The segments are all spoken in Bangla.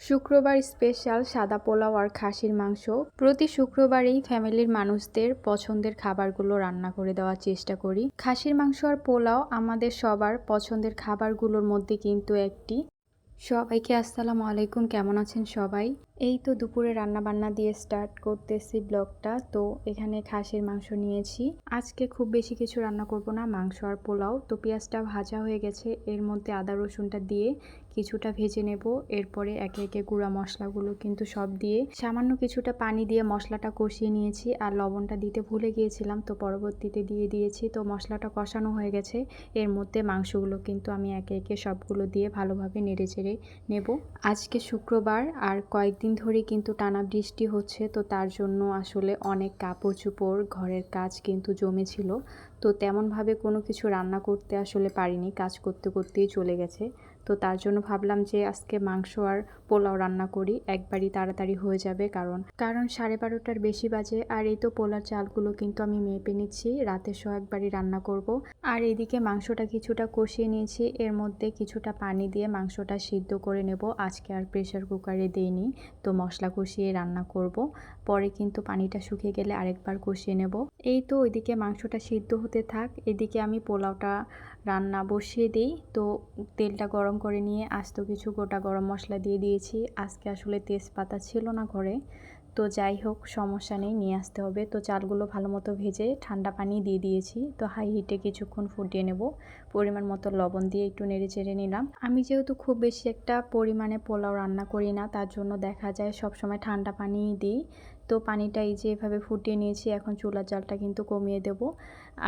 শুক্রবার স্পেশাল সাদা পোলাও আর খাসির মাংস। প্রতি শুক্রবারেই ফ্যামিলির মানুষদের পছন্দের খাবারগুলো রান্না করে দেওয়ার চেষ্টা করি। খাসির মাংস আর পোলাও আমাদের সবার পছন্দের খাবারগুলোর মধ্যে কিন্তু একটি। সবাইকে আসসালামু আলাইকুম, কেমন আছেন সবাই? এই তো দুপুরে রান্না বান্না দিয়ে স্টার্ট করতেছি ব্লগটা। তো এখানে খাসির মাংস নিয়েছি। আজকে খুব বেশি কিছু রান্না করব না, মাংস আর পোলাও। তো পেঁয়াজটা ভাজা হয়ে গেছে। এর মধ্যে আদা রসুনটা দিয়ে কিছুটা ভেজে নেব। এরপরে একে একে গুঁড়া মশলাগুলো কিন্তু সব দিয়ে সামান্য কিছুটা পানি দিয়ে মশলাটা কষিয়ে নিয়েছি আর লবণটা দিতে ভুলে গিয়েছিলাম, তো পরবর্তীতে দিয়ে দিয়েছি। তো মশলাটা কষানো হয়ে গেছে। এর মধ্যে মাংসগুলো কিন্তু আমি একে একে সবগুলো দিয়ে ভালোভাবে নেড়ে নেব। আজকে শুক্রবার আর কয়েকদিন ধরে কিন্তু টানা বৃষ্টি হচ্ছে, তো তার জন্য আসলে অনেক কাপড় চোপড় ঘরের কাজ কিন্তু জমেছিল। তো তেমনভাবে কোনো কিছু রান্না করতে আসলে পারিনি, কাজ করতে করতেই চলে গেছে। তো তার জন্য ভাবলাম যে আজকে মাংস আর পোলাও রান্না করি, একবারই তাড়াতাড়ি হয়ে যাবে কারণ। কারণ সাড়ে বারোটার বেশি বাজে আর এই তো পোলার চালগুলো কিন্তু আমি মেপে নিচ্ছি, রাতে সহ একবারই রান্না করব। আর এদিকে মাংসটা কিছুটা কষিয়ে নিয়েছি, এর মধ্যে কিছুটা পানি দিয়ে মাংসটা সিদ্ধ করে নেব। আজকে আর প্রেশার কুকারে দিইনি, তো মশলা কষিয়ে রান্না করব। পরে কিন্তু পানিটা শুকিয়ে গেলে আরেকবার কষিয়ে নেব। এই তো ওইদিকে মাংসটা সিদ্ধ হতে থাক, এদিকে আমি পোলাওটা রান্না বসিয়ে দিই। তো তেলটা গরম করে নিয়ে আস্ত কিছু গোটা গরম মশলা দিয়ে দিয়েছি। আজকে আসলে তেজপাতা ছিল না ঘরে। তো যাই হোক, সমস্যা নেই, নিয়ে আসতে হবে। তো চালগুলো ভালো মতো ভেজে ঠান্ডা পানি দিয়ে দিয়েছি। তো হাই হিটে কিছুক্ষণ ফুটিয়ে নেব। পরিমাণ মতো লবণ দিয়ে একটু নেড়ে চেড়ে নিলাম। আমি যেহেতু খুব বেশি একটা পরিমাণে পোলাও রান্না করি না, তার জন্য দেখা যায় সবসময় ঠান্ডা পানি দিই। তো পানিটা এই যে এভাবে ফুটিয়ে নিয়েছি, এখন চুলার জালটা কিন্তু কমিয়ে দেব।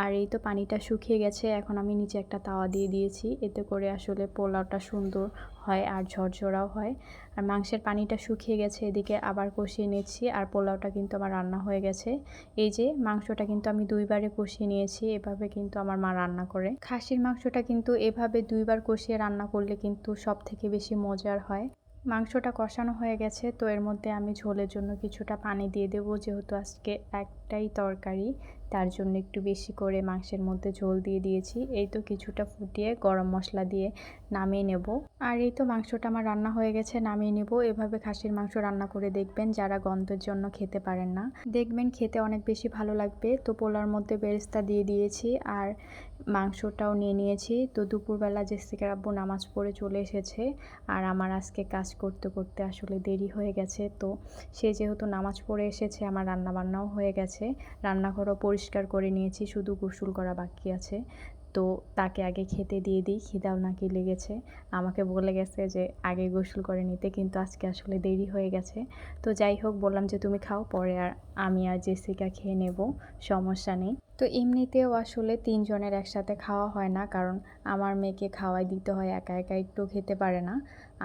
আর এই তো পানিটা শুকিয়ে গেছে, এখন আমি নিচে একটা তাওয়া দিয়ে দিয়েছি। এতে করে আসলে পোলাওটা সুন্দর হয় আর ঝরঝরাও হয়। আর মাংসের পানিটা শুকিয়ে গেছে, এদিকে আবার কষিয়ে নিচ্ছি আর পোলাওটা কিন্তু আমার রান্না হয়ে গেছে। এই যে মাংসটা কিন্তু আমি দুইবারে কষিয়ে নিয়েছি, এভাবে কিন্তু আমার মা রান্না করে। খাসির মাংসটা কিন্তু এভাবে দুইবার কষিয়ে রান্না করলে কিন্তু সব থেকে বেশি মজার হয়। মাংসটা কষানো হয়ে গেছে, তো এর মধ্যে আমি ঝোলের জন্য কিছুটা পানি দিয়ে দেবো, যেহেতু আজকে একটাই তরকারি, তার জন্য একটু বেশি করে মাংসের মধ্যে ঝোল দিয়ে দিয়েছি। এই তো কিছুটা ফুটিয়ে গরম মশলা দিয়ে নামিয়ে নেব। আর এই তো মাংসটা আমার রান্না হয়ে গেছে, নামিয়ে নেব। এভাবে খাসির মাংস রান্না করে দেখবেন যারা গন্ধের জন্য খেতে পারেন না। দেখবেন খেতে অনেক বেশি ভালো লাগবে। তো পোলার মধ্যে বেরেস্তা দিয়ে দিয়েছি, আর মাংসটাও নিয়ে নিয়েছি। তো দুপুরবেলা জেসিকার আব্বু নামাজ পড়ে চলে এসেছে। আর আমার আজকে কাজ করতে করতে আসলে দেরি হয়ে গেছে। তো সে যেহেতু নামাজ পড়ে এসেছে, আমার রান্নাবান্নাও হয়ে গেছে। রান্নাঘরও পরিষ্কার করে নিয়েছি, শুধু গোসল করা বাকি আছে। তো তাকে আগে খেতে দিয়ে দিই, খিদাও নাকি লেগেছে। আমাকে বলে গেছে যে আগে গোসল করে নিতে, কিন্তু আজকে আসলে দেরি হয়ে গেছে। তো যাই হোক, বললাম যে তুমি খাও, পরে আর আমি আর জেসিকা খেয়ে নেব, সমস্যা নেই। তো এমনিতেও আসলে তিনজনের একসাথে খাওয়া হয় না, কারণ আমার মেয়েকে খাওয়াই দিতে হয়, একা একা একটু খেতে পারে না।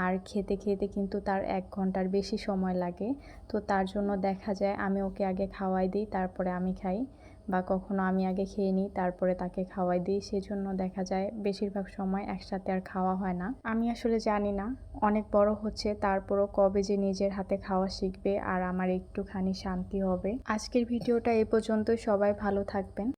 আর খেতে খেতে কিন্তু তার এক ঘণ্টার বেশি সময় লাগে। তো তার জন্য দেখা যায় আমি ওকে আগে খাওয়াই দিই, তারপরে আমি খাই। বা কখনো আমি আগে খেয়ে নিই, তারপরে তাকে খাওয়াই দিই, সেজন্য দেখা যায় বেশিরভাগ সময় একসাথে আর খাওয়া হয় না। আমি আসলে জানি না, অনেক বড় হচ্ছে, তারপরও কবে যে নিজের হাতে খাওয়া শিখবে আর আমার একটুখানি শান্তি হবে। আজকের ভিডিওটা এ পর্যন্ত সবাই ভালো থাকবেন।